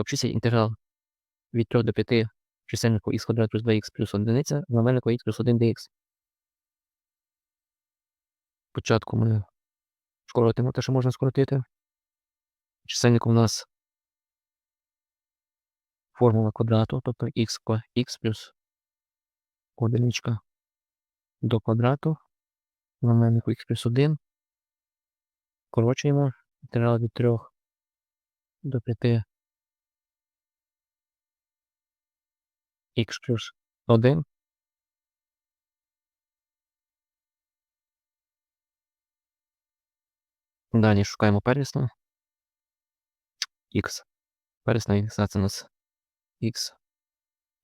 обчисліть інтеграл від 3 до 5 чисельнику х квадрат плюс 2х плюс 1 знаменнику х плюс 1 dx. Спочатку ми скоротимо те, що можна скоротити. Чисельник у нас формула квадрату, тобто х, х плюс одиничка до квадрату. Знаменнику х плюс 1. Скорочуємо інтеграл від 3 до 5 х плюс 1. Далі шукаємо первісну. х. Первісна х це у нас х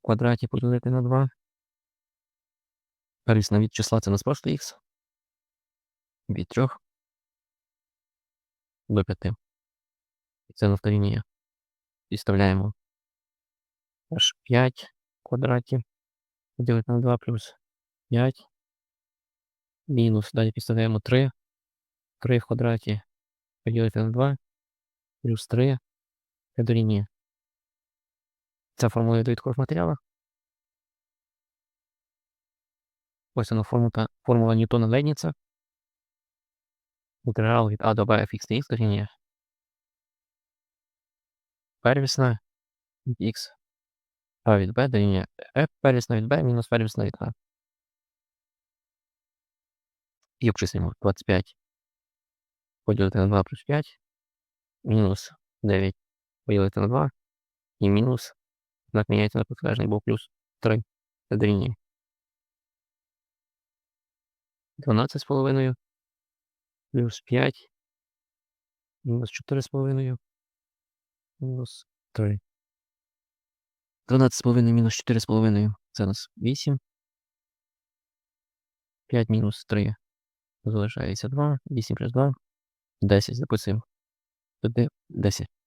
в квадраті поділити на 2. Первісна від числа це у нас просто х. Від 3 до 5. І це на вторіння. Підставляємо аж 5 в квадраті. Поділити на 2 плюс 5. Мінус. Далі підставляємо 3. 3 в квадраті. Поділити на 2. Плюс 3. Це дорівнює. Ця формула довідкових матеріалах. Ось вона формула, формула Ньютона Лейбніца. Інтеграл від А до Б fx dx дорівнює. Первісна від х. А від b дорівнює f первісна від b мінус первісна від a. І обчислюємо 25 поділити на 2 плюс 5. Мінус 9 поділити на 2. І мінус знак міняється на протилежний, бо плюс 3 це дорівнює. 12 з половиною. Плюс 5. Мінус 4 з половиною. Мінус 3. 12 з половиною мінус 4,5. Це у нас 8. 5 мінус 3. Залишається 2. 8 плюс 2. 10 записуємо. Туди 10.